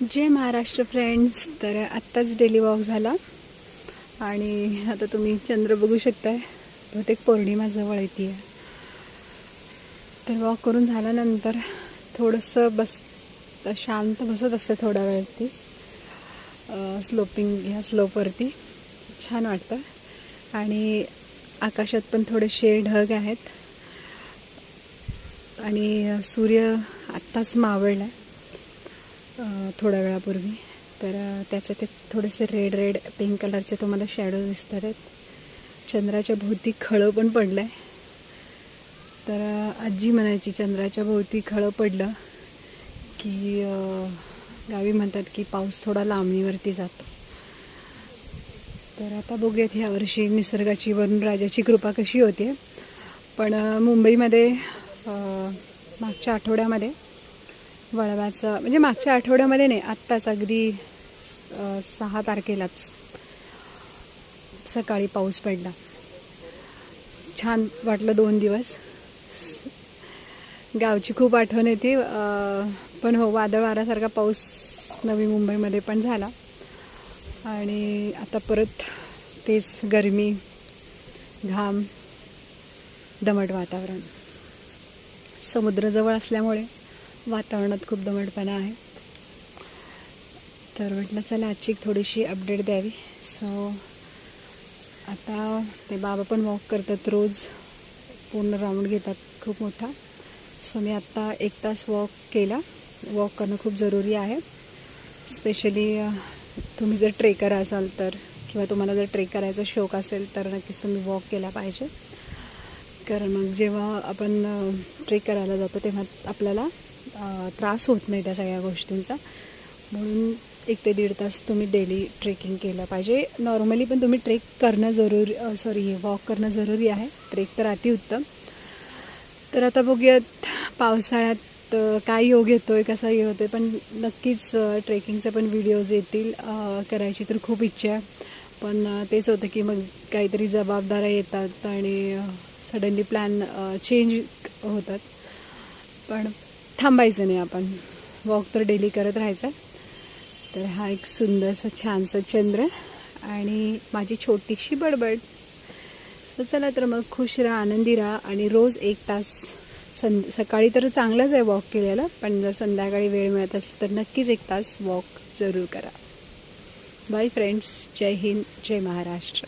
जय Maharashtra friends तर आत्ताच daily walk झाला. आणि आता तुम्ही चंद्र बघू शकताय. बहुतेक पौर्णिमा जवळ येते आहे तर वॉक करून झाल्यानंतर थोडंसं बस शांत बसत असते थोड्या वेळाती स्लोपिंग ह्या स्लोपवरती छान वाटतं. आणि आकाशात पण थोडेसे ढग आहेत. आणि सूर्य आत्ताच मावळला आहे थोड्या वेळापूर्वी. तर त्याचे ते थोडेसे रेड रेड पिंक कलरचे तुम्हाला शॅडो दिसतात आहेत. चंद्राच्या भोवती खळं पण पडलं आहे तर आजी म्हणायची चंद्राच्या भोवती खळं पडलं की गावी म्हणतात की पाऊस थोडा लांबणीवरती जातो. तर आता बघूयात ह्यावर्षी निसर्गाची वरून राजाची कृपा कशी होते पण मुंबईमध्ये मागच्या आठवड्यामध्ये वळवाचं. म्हणजे मागच्या आठवड्यामध्ये नाही आत्ताच अगदी सहा तारखेलाच सकाळी पाऊस पडला. छान वाटलं दोन दिवस. गावची खूप आठवण येते. पण हो वादळ वाऱ्यासारखा पाऊस नवी मुंबईमध्ये पण झाला. आणि आता परत तेच गरमी घाम दमट वातावरण. समुद्रजवळ असल्यामुळे वातावरणात खूप दमटपणा आहे. तर म्हटलं चला आजची थोडीशी अपडेट द्यावी. सो आता ते बाबा पण वॉक करतात रोज. पूर्ण राऊंड घेतात खूप मोठा. सो मी आत्ता एक तास वॉक केला. वॉक करणं खूप जरुरी आहे. स्पेशली तुम्ही जर ट्रेकर असाल तर किंवा तुम्हाला जर ट्रेक करायचा शौक असेल तर नक्कीच तुम्ही वॉक केला पाहिजे. कारण मग जेव्हा आपण ट्रेक करायला जातो तेव्हा आपल्याला त्रास होत नाही त्या सगळ्या गोष्टींचा. म्हणून एक ते दीड तास तुम्ही डेली ट्रेकिंग केलं पाहिजे. नॉर्मली पण तुम्ही ट्रेक करणं जरुरी सॉरी वॉक करणं जरुरी आहे. ट्रेक तर अतिउत्तम. तर आता बघूयात पावसाळ्यात काय योग येतो आहे कसा योग होतो आहे पण नक्कीच ट्रेकिंगचे पण व्हिडिओज येतील करायची तर खूप इच्छा आहे. पण तेच होतं की मग काहीतरी जबाबदाऱ्या येतात आणि सडनली प्लॅन चेंज होतात. पण थांबायचं नाही आपण. वॉक तर डेली करत राहायचं. तर हा एक सुंदरसा छानसा चंद्र आणि माझी छोटीशी बडबड. सो चला तर मग खुश राहा आनंदी राहा आणि रोज एक तास सं सकाळी तर चांगलंच आहे वॉक केलेलं पण जर संध्याकाळी वेळ मिळत असेल तर नक्कीच एक तास वॉक जरूर करा. बाय फ्रेंड्स जय हिंद. जय महाराष्ट्र.